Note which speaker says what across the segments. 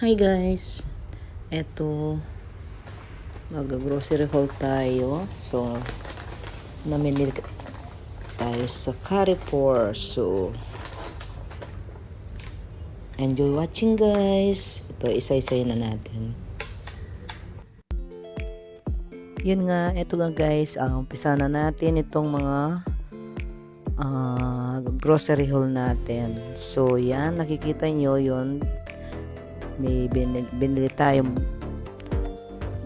Speaker 1: Hi guys! Eto, mag-grocery haul tayo. So, namili tayo sa Carrefour. So, enjoy watching guys. Ito, isa-isay na natin. Yun nga, eto nga guys, ang umpisa na natin itong mga ah, grocery haul natin. So, yan, nakikita nyo yun. May binili, binili tayong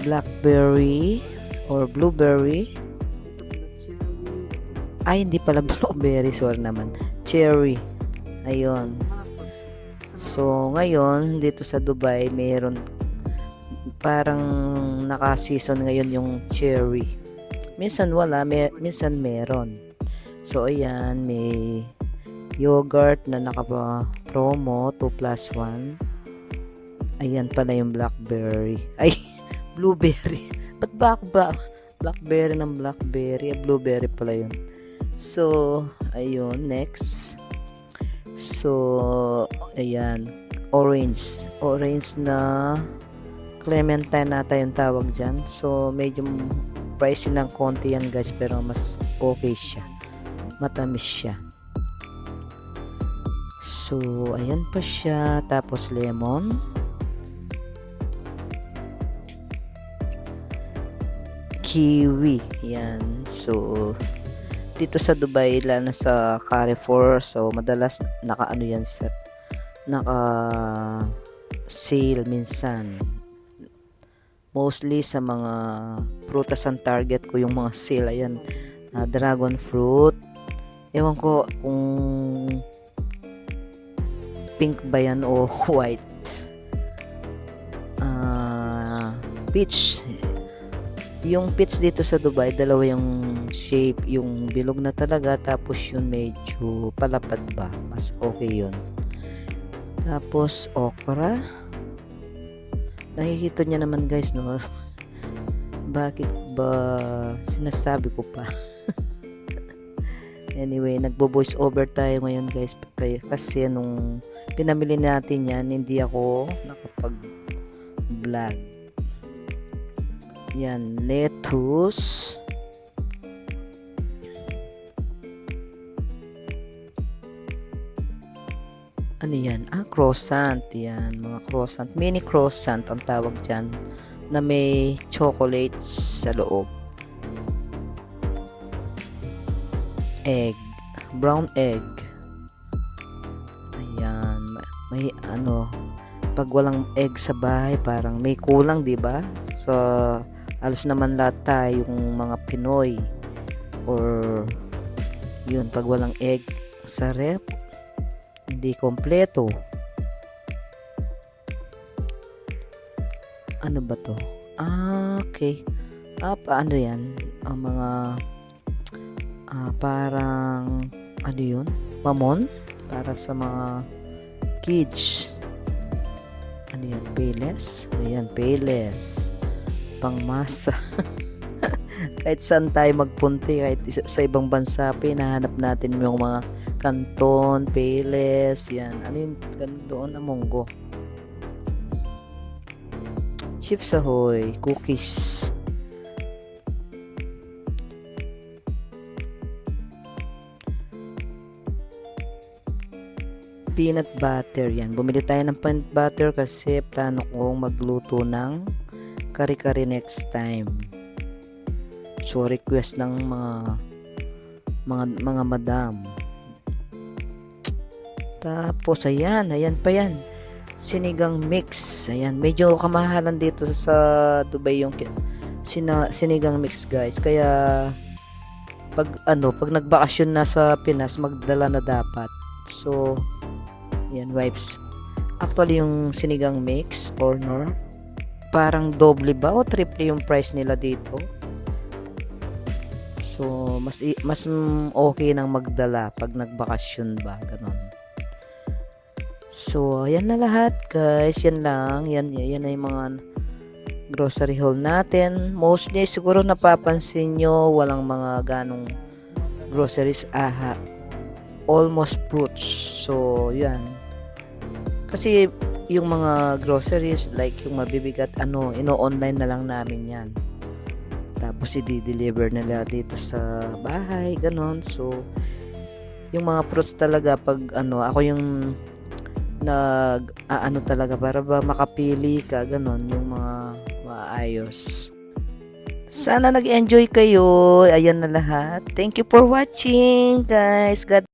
Speaker 1: blackberry or blueberry. Ay, hindi pala blueberry, sorry naman. Cherry. Ayun. So, ngayon, dito sa Dubai, mayroon parang naka-season ngayon yung cherry. Minsan wala, may, minsan meron. So, ayan, may yogurt na naka-promo, 2 plus 1. Ayan pala yung blackberry. Ay, blueberry. Ba't ba ako ba? Blackberry ng blackberry. Blueberry pala yun. So, ayun, next. So, ayan, orange. Orange na clementine nata yung tawag dyan. So, medyo pricey ng konti yan guys, pero mas okay siya. Matamis siya. So, ayan pa siya. Tapos, lemon. Kiwi. Yan. So, dito sa Dubai, lalo sa Carrefour. So, madalas naka-ano yan sa naka sale minsan mostly sa mga prutas ang target ko yung mga sale ayan ah, dragon fruit ewan ko kung pink ba yan o white Ah, peach yung peach dito sa Dubai dalawa yung shape yung bilog na talaga tapos yun medyo palapad ba? Mas okay yun. Tapos okra. Nakikita niya naman guys no? Bakit ba sinasabi ko pa? Anyway nagbo voice over tayo ngayon guys. Kasi nung pinamili natin yan hindi ako nakapag vlog yan lettuce ano yan? Ah, croissant. Yan, mga croissant. Mini croissant ang tawag dyan na may chocolates sa loob. Egg. Brown egg. Ayan. May ano, pag walang egg sa bahay, parang may kulang, di ba? So, alos naman lahat tayong mga Pinoy or yun, pag walang egg sa rep, hindi kompleto. Ano ba to? Ah, okay. Ah, paano yan? Ang mga ah, parang ano yun? Mamon? Para sa mga kids. Ano yan? Payless? Ayan, payless. Pangmasa. kahit saan tayo magpunti, kahit sa ibang bansa, pinahanap natin yung mga kanton, payless, yan. Ano yung doon? Amonggo. Chips ahoy, cookies. Peanut butter yan. Bumili tayo ng peanut butter kasi plano kong magluto ng kari-kari next time. So request ng mga mga mga madam. Tapos, ayan, ayan pa yan. Sinigang mix. Ayan, medyo kamahalan dito sa Dubai yung sina, sinigang mix, guys. Kaya, pag ano, pag nagbakasyon na sa Pinas, magdala na dapat. So, ayan, wipes. Actually, yung sinigang mix or nor, parang doble ba o triple yung price nila dito. So, mas mas okay nang magdala pag nagbakasyon ba, ganun. So, ayan na lahat, guys. Yan lang. Yan, yan yung mga grocery haul natin. Mostly, siguro napapansin nyo, walang mga ganong groceries aha. Almost fruits. So, yan. Kasi, yung mga groceries like yung mabibigat ano, ino-online na lang namin yan. Tapos i-deliver nila dito sa bahay, ganon. So, yung mga fruits talaga pag ano, ako yung nag ano talaga para ba makapili ka ganon yung mga maayos. Sana nag-enjoy kayo. Ayan na lahat. Thank you for watching, guys. God